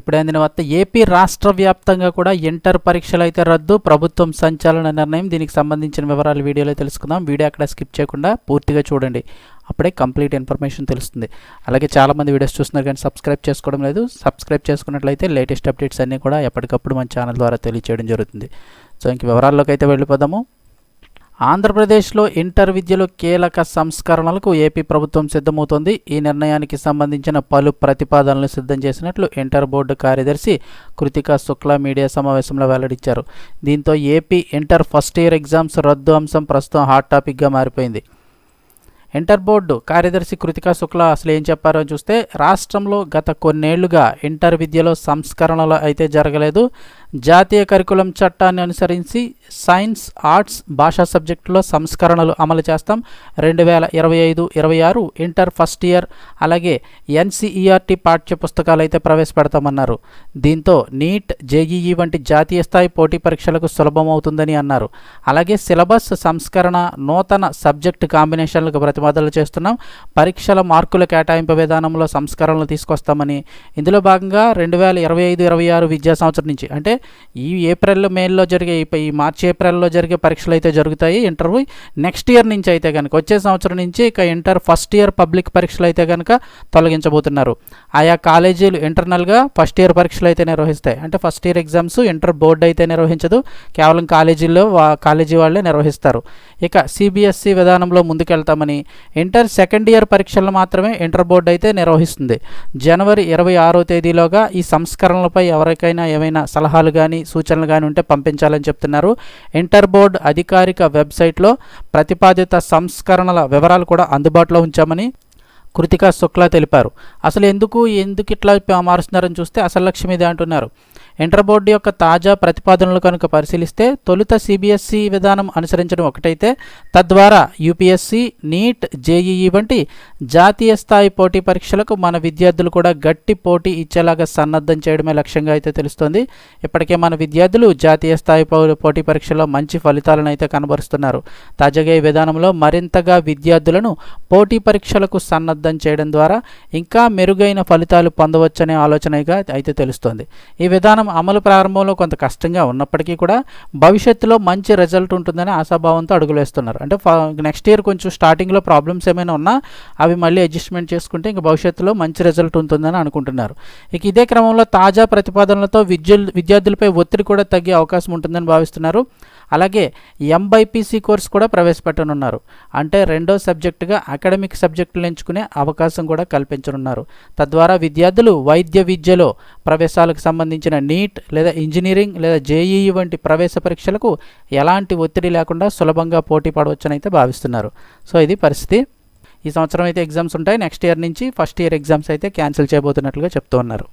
ఇప్పుడే అందిన వార్త ఏపీ రాష్ట్ర వ్యాప్తంగా కూడా ఇంటర్ పరీక్షలు అయితే రద్దు ప్రభుత్వం సంచాలన నిర్ణయం. దీనికి సంబంధించిన వివరాలు వీడియోలో తెలుసుకుందాం. వీడియో అక్కడ స్కిప్ చేయకుండా పూర్తిగా చూడండి. అప్పుడే కంప్లీట్ ఇన్ఫర్మేషన్ తెలుస్తుంది. అలాగే చాలామంది వీడియోస్ చూస్తున్నారు కానీ సబ్స్క్రైబ్ చేసుకోవడం లేదు. సబ్స్క్రైబ్ చేసుకున్నట్లయితే లేటెస్ట్ అప్డేట్స్ అన్నీ కూడా ఎప్పటికప్పుడు మన ఛానల్ ద్వారా తెలియచేయడం జరుగుతుంది. సో ఇంక వివరాల్లోకి అయితే వెళ్ళిపోదాము. ఆంధ్రప్రదేశ్లో ఇంటర్ విద్యలో కీలక సంస్కరణలకు ఏపీ ప్రభుత్వం సిద్ధమవుతోంది. ఈ నిర్ణయానికి సంబంధించిన పలు ప్రతిపాదనలు సిద్ధం చేసినట్లు ఇంటర్ బోర్డు కార్యదర్శి కృతికా శుక్లా మీడియా సమావేశంలో వెల్లడించారు. దీంతో AP inter first year exams రద్దు అంశం ప్రస్తుతం హాట్ టాపిక్గా మారిపోయింది. ఇంటర్ బోర్డు కార్యదర్శి కృతికా శుక్లా అసలు ఏం చెప్పారో చూస్తే రాష్ట్రంలో గత కొన్నేళ్ళుగా ఇంటర్ విద్యలో సంస్కరణలు అయితే జరగలేదు. జాతీయ కరికులం చట్టాన్ని అనుసరించి సైన్స్ ఆర్ట్స్ భాషా సబ్జెక్టులో సంస్కరణలు అమలు చేస్తాం. రెండు వేల ఇరవై ఐదు ఇరవై ఆరు ఇంటర్ ఫస్ట్ ఇయర్ అలాగే ఎన్సీఈఆర్టీ పాఠ్య పుస్తకాలు అయితే ప్రవేశపెడతామన్నారు. దీంతో నీట్ జేఈఈ వంటి జాతీయ స్థాయి పోటీ పరీక్షలకు సులభమవుతుందని అన్నారు. అలాగే సిలబస్ సంస్కరణ నూతన సబ్జెక్టు కాంబినేషన్లకు మొదలు చేస్తున్నాం. పరీక్షల మార్కుల కేటాయింపు విధానంలో సంస్కరణలు తీసుకొస్తామని. ఇందులో భాగంగా రెండు వేల ఇరవై ఐదు ఇరవై ఆరు విద్యా సంవత్సరం నుంచి అంటే ఈ ఏప్రిల్ మేలో జరిగే ఈ- మార్చి ఏప్రిల్లో జరిగే పరీక్షలు అయితే జరుగుతాయి. ఇంటర్వ్యూ నెక్స్ట్ ఇయర్ నుంచి అయితే కనుక వచ్చే సంవత్సరం నుంచి ఇక ఇంటర్ ఫస్ట్ ఇయర్ పబ్లిక్ పరీక్షలు అయితే కనుక తొలగించబోతున్నారు. ఆయా కాలేజీలు ఇంటర్నల్గా ఫస్ట్ ఇయర్ పరీక్షలు అయితే నిర్వహిస్తాయి. అంటే first year exams inter board అయితే నిర్వహించదు. కేవలం కాలేజీల్లో వా- కాలేజీ వాళ్ళే నిర్వహిస్తారు. ఇక సిబిఎస్సి విధానంలో ముందుకెళ్తామని ఇంటర్ సెకండ్ ఇయర్ పరీక్షలను మాత్రమే ఇంటర్ బోర్డు అయితే నిర్వహిస్తుంది. జనవరి ఇరవై ఆరో తేదీలోగా ఈ సంస్కరణలపై ఎవరికైనా ఏమైనా సలహాలు కానీ సూచనలు కానీ ఉంటే పంపించాలని చెప్తున్నారు. ఇంటర్ బోర్డు అధికారిక వెబ్సైట్లో ప్రతిపాదిత సంస్కరణల వివరాలు కూడా అందుబాటులో ఉంచామని కృతికా శుక్లా తెలిపారు. అసలు ఎందుకు ఎందుకు ఇట్లా మారుస్తున్నారని చూస్తే అసలు లక్ష్యం ఇదే అంటున్నారు. ఇంటర్ బోర్డు యొక్క తాజా ప్రతిపాదనలు కనుక పరిశీలిస్తే తొలుత సిబిఎస్ఈ విధానం అనుసరించడం ఒకటైతే తద్వారా యూపీఎస్సీ నీట్ జేఈఈ వంటి జాతీయ స్థాయి పోటీ పరీక్షలకు మన విద్యార్థులు కూడా గట్టి పోటీ ఇచ్చేలాగా సన్నద్ధం చేయడమే లక్ష్యంగా అయితే తెలుస్తోంది. ఇప్పటికే మన విద్యార్థులు జాతీయ స్థాయి పోటీ పరీక్షల్లో మంచి ఫలితాలను అయితే కనబరుస్తున్నారు. తాజాగా ఈ విధానంలో మరింతగా విద్యార్థులను పోటీ పరీక్షలకు సన్నద్ధం చేయడం ద్వారా ఇంకా మెరుగైన ఫలితాలు పొందవచ్చనే ఆలోచనగా అయితే తెలుస్తోంది. ఈ విధానం అమలు ప్రారంభంలో కొంత కష్టంగా ఉన్నప్పటికీ కూడా భవిష్యత్తులో మంచి రిజల్ట్ ఉంటుందని ఆశాభావంతో అడుగులు వేస్తున్నారు. అంటే నెక్స్ట్ ఇయర్ కొంచెం స్టార్టింగ్లో ప్రాబ్లమ్స్ ఏమైనా ఉన్నా అవి మళ్ళీ అడ్జస్ట్మెంట్ చేసుకుంటే ఇంకా భవిష్యత్తులో మంచి రిజల్ట్ ఉంటుందని అనుకుంటున్నారు. ఇక ఇదే క్రమంలో తాజా ప్రతిపాదనలతో విద్యు విద్యార్థులపై ఒత్తిడి కూడా తగ్గే అవకాశం ఉంటుందని భావిస్తున్నారు. అలాగే ఎంబైపీసీ కోర్స్ కూడా ప్రవేశపెట్టనున్నారు. అంటే రెండో సబ్జెక్టుగా అకాడమిక్ సబ్జెక్టులు ఎంచుకునే అవకాశం కూడా కల్పించనున్నారు. తద్వారా విద్యార్థులు వైద్య విద్యలో ప్రవేశాలకు సంబంధించిన నీట్ లేదా ఇంజనీరింగ్ లేదా జేఈఈ వంటి ప్రవేశ పరీక్షలకు ఎలాంటి ఒత్తిడి లేకుండా సులభంగా పోటీ పడవచ్చని అయితే భావిస్తున్నారు. సో ఇది పరిస్థితి. ఈ సంవత్సరం అయితే ఎగ్జామ్స్ ఉంటాయి. నెక్స్ట్ ఇయర్ నుంచి ఫస్ట్ ఇయర్ ఎగ్జామ్స్ అయితే క్యాన్సిల్ చేయబోతున్నట్లుగా చెప్తూ ఉన్నారు.